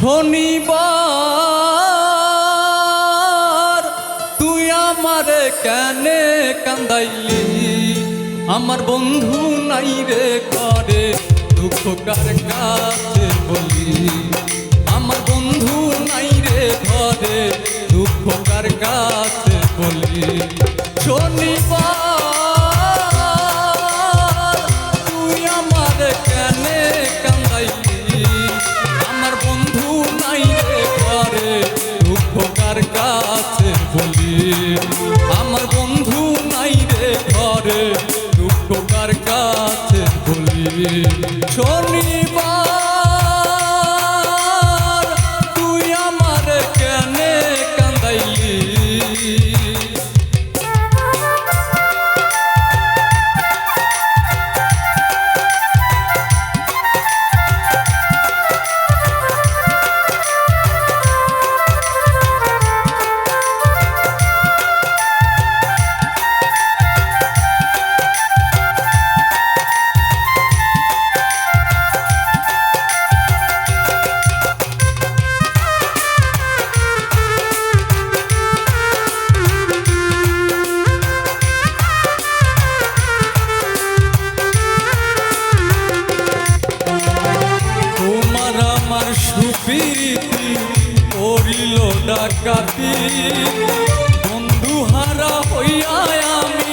শনিবার, তুই আমারে কেনে কান্দাইলি? আমার বন্ধু নাই রে করে দুঃখ কার কাছে বলি? আমার বন্ধু নাই রে ঘরে, দুঃখ কার কাছে বলি? বলি ডাকাতি। বন্ধু হারা হইয়া আমি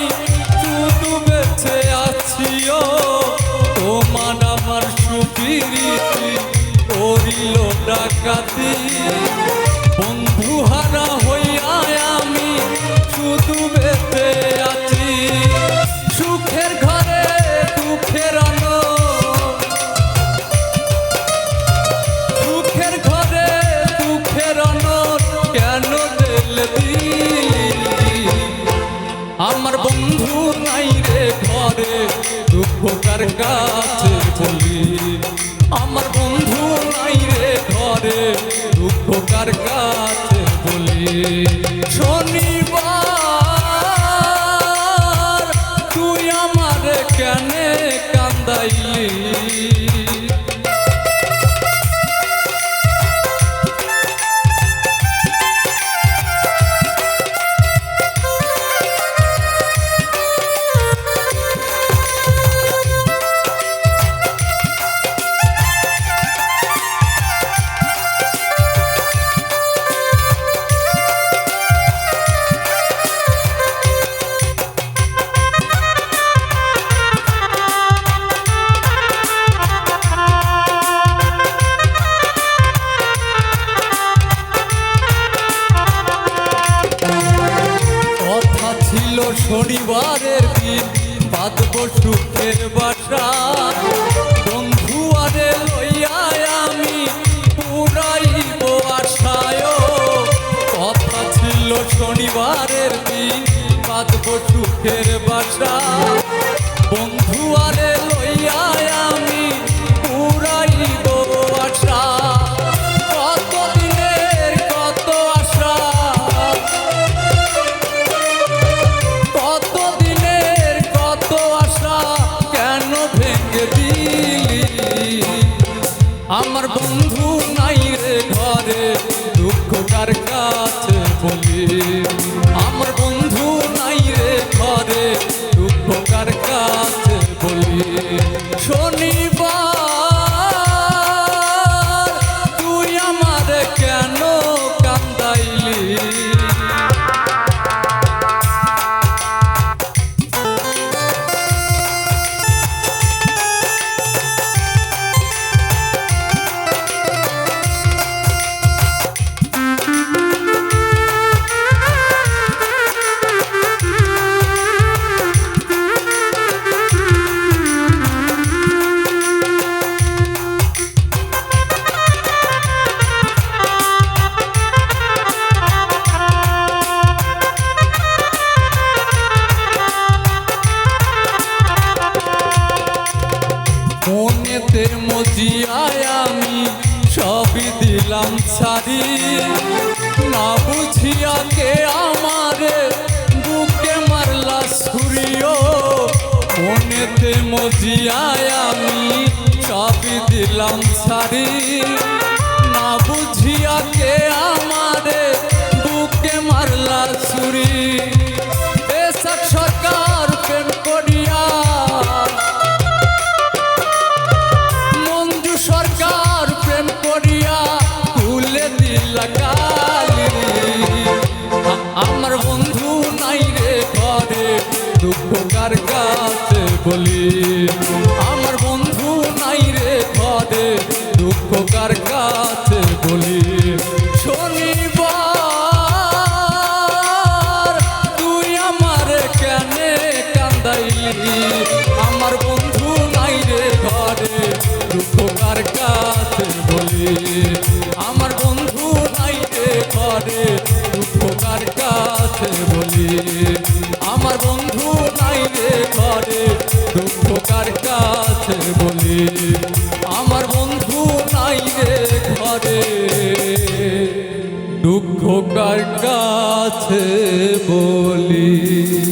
শুধু বেঁচে আছিও তোমার আমার সুপিরিতি করিল ডাকাতি। বন্ধু হারা বন্ধু নাই রে ঘরে দুঃখ কার কাছে বলি, আমার বন্ধু নাই রে ঘরে দুঃখ কার কাছে বলি, শনিবার তুই আমার কেনে কান্দাইলি? শনিবারের দিন বাঁধব সুখের বাসা। আমার বন্ধু নাই রে ঘরে দুঃখ কার কাছে? মজিয়ায় আমি সবই দিলাম ছাড়ি। না বুঝিয়া কে আমারে বুকে মারলা সুরিও মনেতে মজিয়ায় আমি সবই দিলাম ছাড়ি। না বুঝিয়া কে আমার বন্ধু নাই রে ঘরে দুঃখ কার কাছে বলি। আমার বন্ধু নাই রে ঘরে দুঃখ কার কাছে বলি। শনিবার, তুই আমার কেনে কান্দাইলি। আমার বন্ধু নাই রে ঘরে দুঃখ কার কাছে বলি। কার কাছে বলি। আমার বন্ধু নাই রে ঘরে দুঃখকার কাছে বলি। আমার বন্ধু নাই রে ঘরে দুঃখকার কাছে বলি।